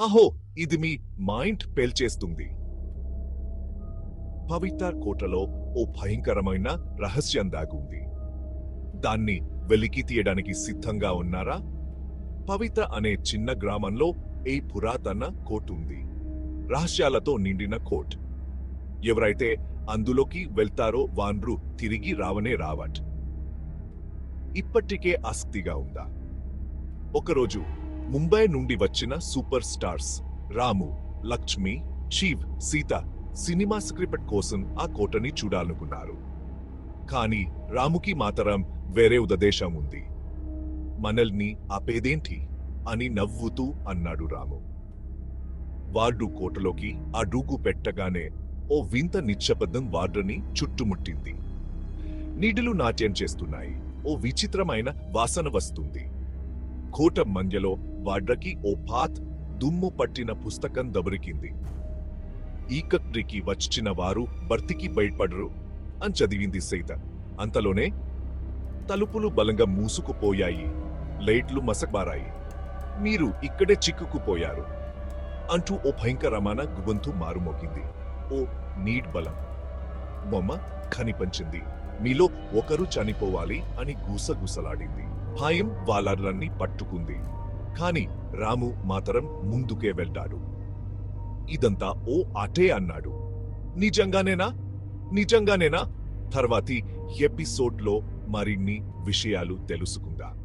అహో ఇది మీ మైండ్ పేల్చేస్తుంది. పవిత్ర కోటలో ఓ భయంకరమైన రహస్యం దాగుంది. దాన్ని వెలికి తీయడానికి సిద్ధంగా ఉన్నారా? పవిత్ర అనే చిన్న గ్రామంలో ఏ పురాతన కోట్ ఉంది రహస్యాలతో నిండిన కోట్. ఎవరైతే అందులోకి వెళ్తారో వాన్రు తిరిగి రావనే రావట్. ఇప్పటికే ఆసక్తిగా ఉందా? ఒకరోజు ముంబై నుండి వచ్చిన superstars Ramu Lakshmi Shiv Sita cinema script కోసం ఆ కోటని చూడాలనుకున్నారు. కానీ రాముకి మాత్రం వేరే ఉదదేశం ఉంది. మనల్ని ఆపేదేంటి? అని నవ్వుతూ అన్నాడు రాము. వార్డు కోటలోకి అడుగు పెట్టగానే ఓ వింత నిశ్శబ్దం వార్డుని చుట్టుముట్టింది. నీడులు నాట్యం చేస్తున్నాయి. ఓ విచిత్రమైన వాసన వస్తుంది. కోట మధ్యలో వాడ్రకి ఓ పాత్ దుమ్ము పట్టిన పుస్తకం దబరికింది. ఈకక్రికి వచ్చిన వారు భర్తీకి బయటపడరు అని చదివింది సీత. అంతలోనే తలుపులు బలంగా మూసుకుపోయాయి. లైట్లు మసకబారాయి. మీరు ఇక్కడే చిక్కుకుపోయారు అంటూ ఓ భయంకరమైన గుబంతు మారుమోగింది. ఓ నీట్ బలం. బొమ్మ కనిపించింది. మీలో ఒకరు చనిపోవాలి అని గుసగుసలాడింది. భయం వాళ్ళని పట్టుకుంది. కాని రాము మాత్రం ముందుకే వెళ్తాడు. ఇదంతా ఓ అటే అన్నాడు. నిజంగానేనా? నిజంగానేనా? తర్వాతి ఎపిసోడ్లో మరిన్ని విషయాలు తెలుసుకుందాం.